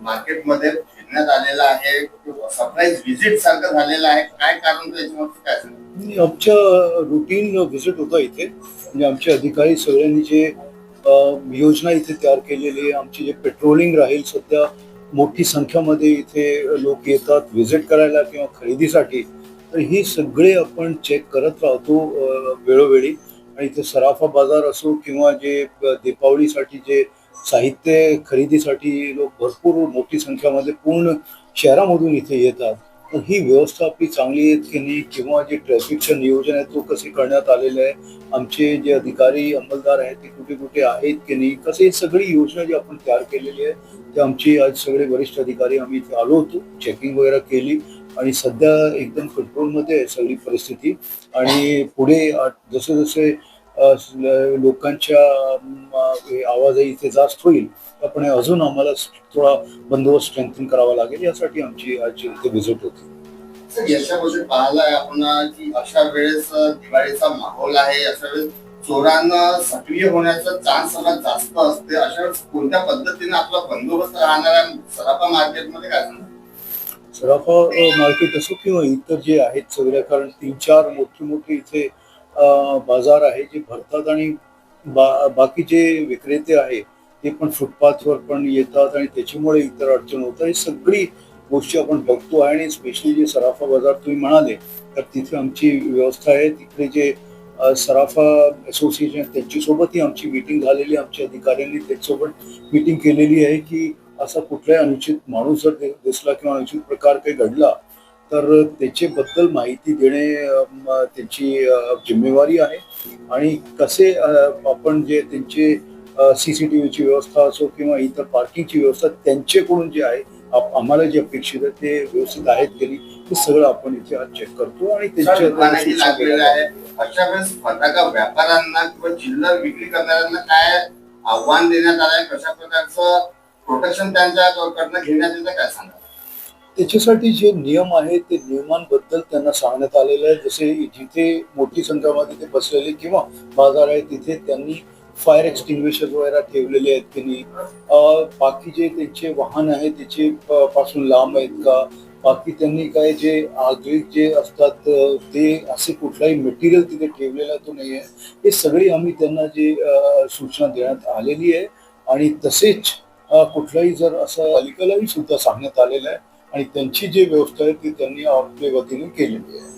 मार्केटमध्ये फिरण्यात आलेलं आहे. सरप्राईज व्हिजिट सारखं झालेलं आहे. काय कारण त्याच्यामध्ये काय आमच्या रुटीन व्हिजिट होता इथे. म्हणजे आमचे अधिकारी सगळ्यांनी जे योजना इथे तयार केलेली आहे. आमची जे पेट्रोलिंग राहील सध्या मोठी संख्यामध्ये इथे लोक येतात व्हिजिट करायला किंवा खरेदीसाठी. तर ही सगळे आपण चेक करत राहतो वेळोवेळी. आणि इथे सराफा बाजार असो किंवा जे दीपावलीसाठी जे साहित्य खरेदीसाठी लोक भरपूर मोठी संख्यामध्ये पूर्ण शहरामधून इथे येतात. तर ही व्यवस्था आपली चांगली आहे की नाही? किंवा जे ट्रॅफिकचं नियोजन आहे तो कसे करण्यात आलेलं आहे? आमचे जे अधिकारी अंमलदार आहेत ते कुठे कुठे आहेत की नाही? कसे सगळी योजना जी आपण तयार केलेली आहे ते आमची आज सगळे वरिष्ठ अधिकारी आम्ही इथे आलो होतो चेकिंग वगैरे केली. आणि सध्या एकदम कंट्रोलमध्ये आहे सगळी परिस्थिती. आणि पुढे जसे जसे लोकांच्या आवाजही इथे जास्त होईल. आपण अजून आम्हाला थोडा बंदोबस्त स्ट्रेंथन करावा लागेल यासाठी आमची आज इथे व्हिजिट होती. याच्यामध्ये पाहिलंय आपण की अशा वेळेस दिवाळीचा माहोल आहे अशा वेळेस चोरांना सक्रिय होण्याचा चान्स सर्वात जास्त असते अशा वेळेस कोणत्या पद्धतीने आपला बंदोबस्त राहणार आहे? सराफा मार्केटमध्ये काय सराफा मार्केट असो किंवा इतर जे आहेत सगळ्या कारण तीन चार मोठे मोठे इथे बाजार आहे जे भरतात आणि बा बाकीचे विक्रेते आहे ते पण फुटपाथवर पण येतात आणि त्याच्यामुळे इतर अडचण होतात ही सगळी गोष्टी आपण बघतो आहे आणि स्पेशली जे सराफा बाजार तुम्ही म्हणाले तर तिथे आमची व्यवस्था आहे. तिकडे जे सराफा असोसिएशन त्यांच्यासोबतही आमची मीटिंग झालेली आमच्या अधिकाऱ्यांनी त्याच्यासोबत मीटिंग केलेली आहे की असा कुठलाही अनुचित माणूस जर दिसला किंवा अनुचित प्रकार काही घडला तर त्याच्याबद्दल माहिती देणे त्यांची जिम्मेवारी आहे. आणि कसे आपण जे त्यांचे सीसीटीव्हीची व्यवस्था असो किंवा इतर पार्किंगची व्यवस्था त्यांच्याकडून जे आहे आम्हाला जे अपेक्षित आहे ते व्यवस्थित आहेत नाही हे सगळं आपण इथे आज चेक करतो आणि अशा वेळेस फटाका व्यापाऱ्यांना किंवा चिल्लर विक्री करणाऱ्यांना काय आव्हान देण्यात आलं आहे कशा प्रकारचं प्रोटेक्शन त्यांच्याकडनं घेण्यात येतं काय सांगा त्याच्यासाठी जे नियम आहेत ते नियमांबद्दल त्यांना सांगण्यात आलेलं आहे. जसे जिथे मोठी संख्यामध्ये ते बसलेले किंवा बाजार आहे तिथे त्यांनी फायर एक्स्टिंग्विशर वगैरे ठेवलेले आहेत त्यांनी. नाही बाकी जे त्यांचे वाहन आहे त्याचे पासून लांब आहेत का? बाकी त्यांनी काय जे आगळीक जे असतात ते असे कुठलाही मटेरियल तिथे ठेवलेला तो नाही आहे हे सगळी आम्ही त्यांना जे सूचना देण्यात आलेली आहे. आणि तसेच कुठलाही जर असं अलिकलाही सुद्धा सांगण्यात आलेलं आहे आणि त्यांची जी व्यवस्था आहे ती त्यांनी आपल्या वतीने केलेली आहे.